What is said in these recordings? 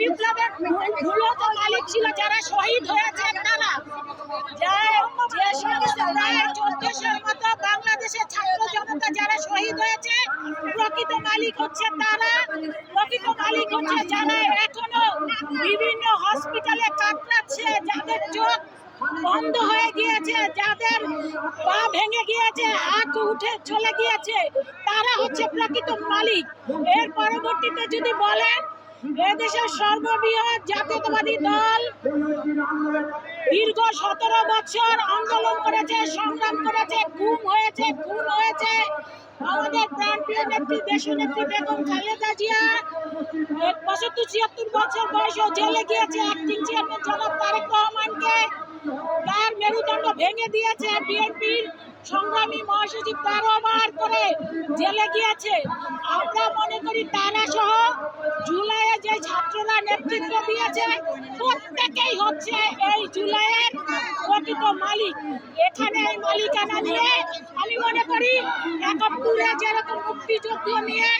বিপ্লবের মূলত মালিক ছিল যারা শহীদ হয়েছে তারা মতো বাংলাদেশের যারা শহীদ হয়েছে, প্রকৃত মালিক প্রকৃত মালিক হচ্ছে যারা বিভিন্ন হসপিটালে যাদের চোখ বন্ধ হয়ে গিয়েছে, যাদের পা ভেঙে গিয়েছে, হাত উঠে চলে গিয়েছে, তারা হচ্ছে প্রকৃত মালিক। এর পরবর্তীতে যদি বলেন এদেশের সর্ববৃহৎ জাতীয়তাবাদী দল দীর্ঘ সতেরো বছর আন্দোলন করেছে, সংগ্রাম করেছে, গুম হয়েছে, খুন হয়েছে। আমাদের প্রাণপ্রিয় নেত্রী বেগম খালেদা জিয়া পঁচাত্তর, ছিয়াত্তর বছর বয়সেও জেলে গিয়েছে। অ্যাক্টিং চেয়ারম্যান জনাব তারেক রহমানকে তার মেরুদণ্ড ভেঙে দিয়েছে বিএনপির সংগ্রামী মহাসচিব তেরো বার করে জেলে গিয়েছে। আমরা মনে করি তারা সহ জুলাইয়ে যে ছাত্ররা নেতৃত্ব দিয়েছে, প্রত্যেকেই হচ্ছে এই জুলাইয়ের প্রকৃত মালিক। এখানে এই মালিকানা নিয়ে আমি মনে করি একাত্তরে যেরকম মুক্তিযুদ্ধ নিয়ে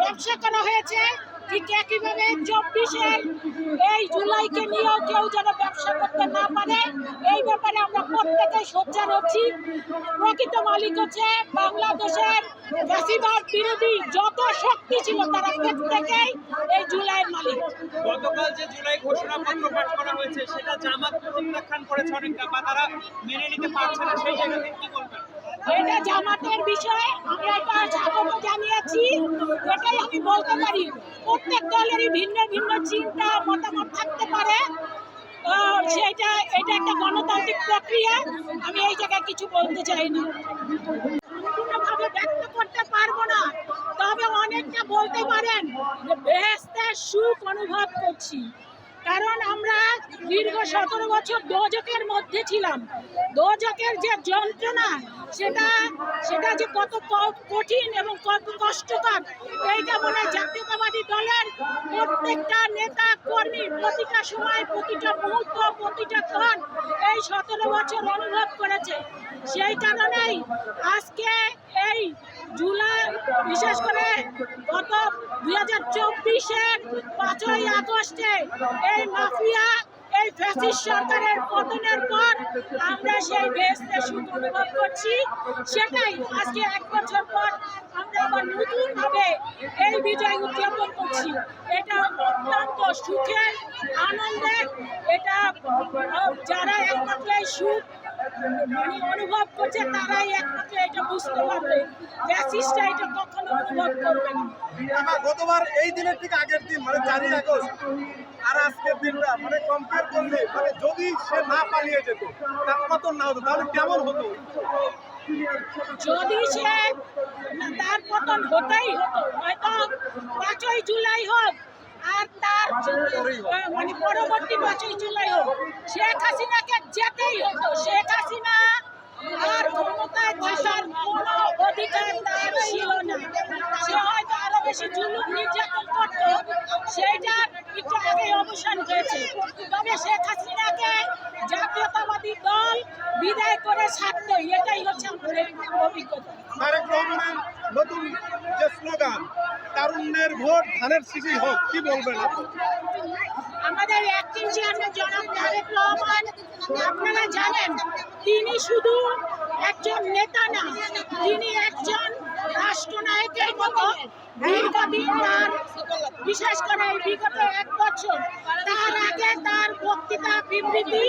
ব্যবসা করা হয়েছে, ঠিক একইভাবে চব্বিশের এই জুলাইকে নিয়েও কেউ যেন ব্যবসা করতে না পারে, এই ব্যাপারে আমরা প্রত্যেকে সোচ্চার হচ্ছি। প্রকৃত মালিক হচ্ছে বাংলাদেশের ফ্যাসিবাদ বিরোধী যত শক্তি ছিল, তারা প্রত্যেকেই এই জুলাইয়ের মালিক। গতকাল যে জুলাই ঘোষণাপত্র পাঠ করা হয়েছে, সেটা জামাত প্রত্যাখ্যান করেছে অনেকটা, বা তারা মেনে নিতে পারছে না, সেই জায়গা থেকে কি বলবেন? এটা জামাতের বিষয় আমরা এটা স্বাগত জানিয়েছি, এটাই আমি বলতে পারি। প্রত্যেক দলেরই ভিন্ন ভিন্ন চিন্তা, মতামত থাকতে পারে। সেটা, এটা একটা গণতান্ত্রিক প্রক্রিয়া, আমি এই জায়গায় কিছু বলতে চাই না। সম্পূর্ণভাবে ব্যক্ত করতে পারব না, তবে অনেকটা বলতে পারেন। যে সুখ অনুভব করছি। কারণ আমরা দীর্ঘ সতেরো বছর দোজকের মধ্যে ছিলাম। দোজকের যে যন্ত্রণা, সেটা সেটা যে কত কঠিন এবং কত কষ্টকর, এইটা মনে জাতীয়তাবাদী দলের প্রত্যেকটা নেতা কর্মী প্রতিটা সময়, প্রতিটা মুহূর্ত, প্রতিটা সতেরো বছর অনুভব করেছে। সেই কারণেই আজকে এই জুলাই, বিশেষ করে গত দুই হাজার চব্বিশের পাঁচই আগস্টে এই মাফিয়া, এই ফ্যাসিস সরকারের পতনের পর আমরা সেই বেহেস্তে সুখ অনুভব করছি। সেটাই আজকে এক বছর পর আমরা আবার নতুনভাবে এই বিজয় উদযাপন করছি। এটা সুখের আনন্দের এটা যারা একমাত্র এই সুখ মানে অনুভব করছে তারাই একমাত্র এটা বুঝতে পারবে। ফ্যাসিস্টরা এটা কখনো অনুভব করবে না। গতবার এই দিনের থেকে আগের দিন মানে চারই আগস্ট আর আজকের দিনটা মানে কম্পেয়ার করলে মানে যদি সে না পালিয়ে যেত তার পতন না হতো তাহলে কেমন হতো? যদি সে তার পতন হতেই হতো হয়তো পাঁচই জুলাই মানে পরবর্তী পাঁচই জুলাই হোক, শেখ হাসিনাকে যেতেই হতো শেখ হাসিনা আর ক্ষমতায় থাকার কোনো অধিকার তার ছিল না। সে হয়তো আরও বেশি জুলুম নির্যাতন করতো, সেইটা একটু আগে অবসান হয়েছে। তবে শেখ হাসিনাকে জাতীয়তাবাদী দল বিদায় করে ছাড়তো এটাই হচ্ছে আমাদের অভিজ্ঞতা। নতুন যে স্লোগান, তারুণ্যের ভোট ধানের শিশি হোক, কি বলবেন আমাদের অ্যাক্টিং চেয়ারম্যান জনাব তারেক রহমান, আপনারা জানেন, তিনি শুধু একজন নেতা না, তিনি একজন রাষ্ট্রনায়কের মতো বিশেষ করে বিগত এক বছর, তার আগে তার বক্তৃতা বিবৃতি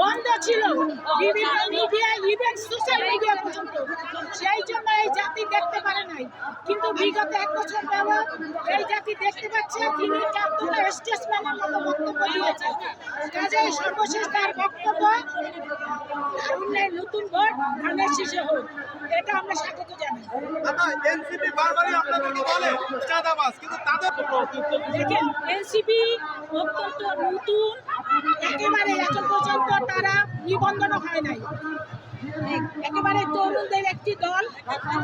বন্ধ ছিল। সেই জন্য এই জাতি দেখতে পারে কিন্তু বিগত এক বছর যাবৎ এই জাতি দেখতে পাচ্ছে, তিনি চারতলা স্টেটসম্যানের তার বক্তব্য তারুণ্যের নতুন ভোট, ধানের শীষে এটা আমরা স্বাগত জানাই। এনসিপি বারবারই আপনাদেরকে বলে চাঁদাবাজ, কিন্তু তাদের এনসিপি অত্যন্ত নতুন, একেবারে এখন পর্যন্ত তারা নিবন্ধন হয় নাই। একেবারে তরুণদের একটি দল,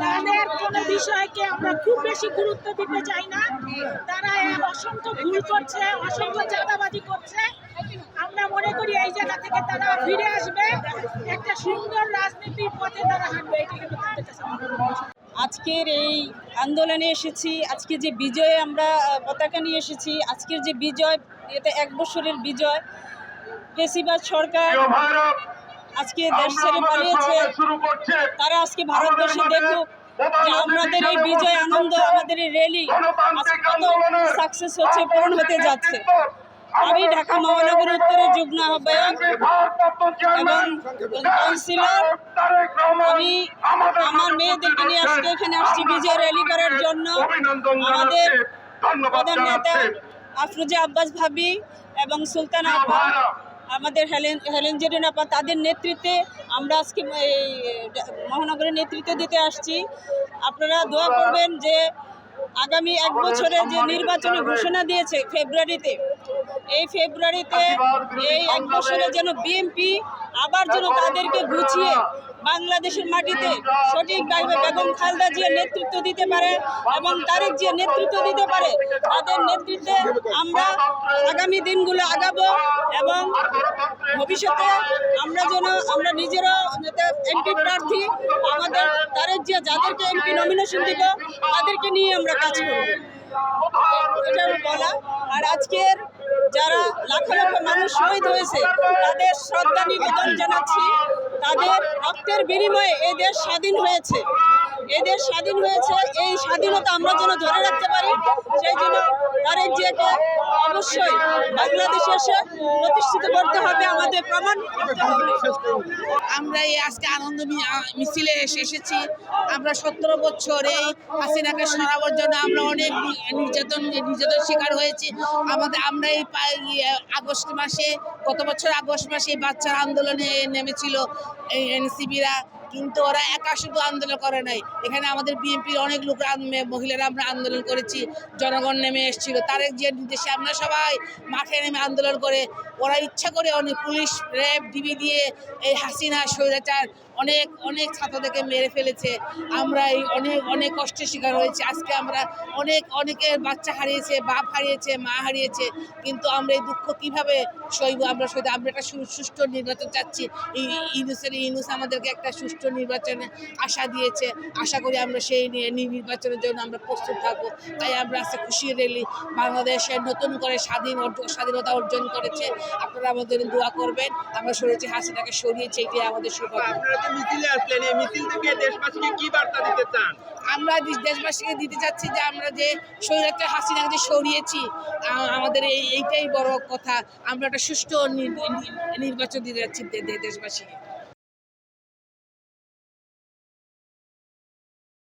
তাদের কোনো বিষয়কে আমরা খুব বেশি গুরুত্ব দিতে চাই না। তারা অসংখ্য ভুল করছে, অসংখ্য চাঁদাবাজি করছে। আমরা মনে করি এই জায়গা থেকে তারা ফিরে আসবে। একটা সুন্দর রাজনীতির পথে তারা হাঁটবে, এটি কিন্তু আজকের এই আন্দোলনে এসেছি আজকে যে বিজয়ে আমরা পতাকা নিয়ে এসেছি আজকের যে বিজয় এতে এক বছরের বিজয়। ফেসিবাদ সরকার আজকে দেশ ছেড়ে পালিয়েছে। তারা আজকে ভারতবর্ষে দেখুক যে আমাদের এই বিজয় আনন্দ আমাদের এই র্যালি আজকে কত সাকসেস হচ্ছে পূরণ হতে যাচ্ছে। আমি ঢাকা মহানগর উত্তরের যুগ্ম আহ্বায়ক এবং কাউন্সিলর। আমি আমার মেয়েদেরকে নিয়ে আজকে এখানে আসছি। বিজয় র্যালি করার জন্য। আমাদের প্রধান নেতা আফরোজা আব্বাস ভাবি এবং সুলতান আপা আমাদের হেলেন হেলেন জেরিন আপা তাদের নেতৃত্বে আমরা আজকে এই মহানগরের নেতৃত্ব দিতে আসছি। আপনারা দোয়া করবেন যে আগামী এক বছরে যে নির্বাচনী ঘোষণা দিয়েছে ফেব্রুয়ারিতে এই ফেব্রুয়ারিতে এই এক বছরে যেন বিএনপি আবার যেন তাদেরকে গুছিয়ে বাংলাদেশের মাটিতে সঠিকভাবে বেগম খালদা জিয়া নেতৃত্ব দিতে পারে এবং তারেক জিয়া নেতৃত্ব দিতে পারে। তাদের নেতৃত্বে আমরা আগামী দিনগুলো আগাবো এবং ভবিষ্যতে আমরা যেন আমরা নিজেরাও এমপি প্রার্থী আমাদের তারেক জিয়া যাদেরকে এমপি নমিনেশন দিব তাদেরকে নিয়ে আমরা কাজ করব। এটা বলা। আর আজকের যারা লাখ লক্ষ মানুষ শহীদ হয়েছে, তাদের শ্রদ্ধা নিবেদন জানাচ্ছি। তাদের রক্তের বিনিময়ে এই দেশ স্বাধীন হয়েছে। এই দেশ স্বাধীন হয়েছে এই স্বাধীনতা আমরা যেন ধরে রাখতে পারি সেই জন্য তারেক জিয়াকে অবশ্যই বাংলাদেশে এসে প্রতিষ্ঠিত করতে হবে আমাদের প্রমাণ আমরা এই আজকে আনন্দ মিছিলে এসে এসেছি। আমরা সতেরো বছর এই হাসিনাকে সরাবার জন্য আমরা অনেক নির্যাতন নির্যাতন শিকার হয়েছি। আমাদের আমরা এই ইয়ে, আগস্ট মাসে গত বছর আগস্ট মাসে বাচ্চার আন্দোলনে নেমেছিল এই এনসিবিরা কিন্তু ওরা একা শুধু আন্দোলন করে নাই। এখানে আমাদের বিএনপির অনেক লোক মহিলারা আমরা আন্দোলন করেছি, জনগণ নেমে এসেছিল। তারেক যে নির্দেশে আমরা সবাই মাঠে নেমে আন্দোলন করে, ওরা ইচ্ছা করে অনেক পুলিশ র্যাব ডিবি দিয়ে এই হাসিনা স্বৈরাচার অনেক অনেক ছাত্রদেরকে মেরে ফেলেছে। আমরা এই অনেক অনেক কষ্টের শিকার হয়েছে। আজকে আমরা অনেক, অনেকের বাচ্চা হারিয়েছে, বাপ হারিয়েছে, মা হারিয়েছে, কিন্তু আমরা এই দুঃখ কীভাবে সইব? আমরা সইতে আমরা একটা সুষ্ঠু নির্বাচন চাচ্ছি। এই ইউনুসের ইউনুস আমাদেরকে একটা সুষ্ঠু নির্বাচনে আশা দিয়েছে। আশা করি আমরা সেই নি- নি- নির্বাচনের জন্য আমরা প্রস্তুত থাকব। তাই আমরা আজকে খুশি রেলি। বাংলাদেশে নতুন করে স্বাধীন স্বাধীনতা অর্জন করেছে। আপনারা আমাদের দোয়া করবেন। আমরা সরেছি হাসিনাকে সরিয়েছি এটাই আমাদের সৌভাগ্য। আমরা দেশবাসীকে দিতে চাচ্ছি যে আমরা যে স্বৈরাচার হাসিনাকে যে সরিয়েছি আমাদের এই এইটাই বড় কথা। আমরা একটা সুষ্ঠু নির- নির- নির্বাচন দিতে যাচ্ছি দেশবাসীকে।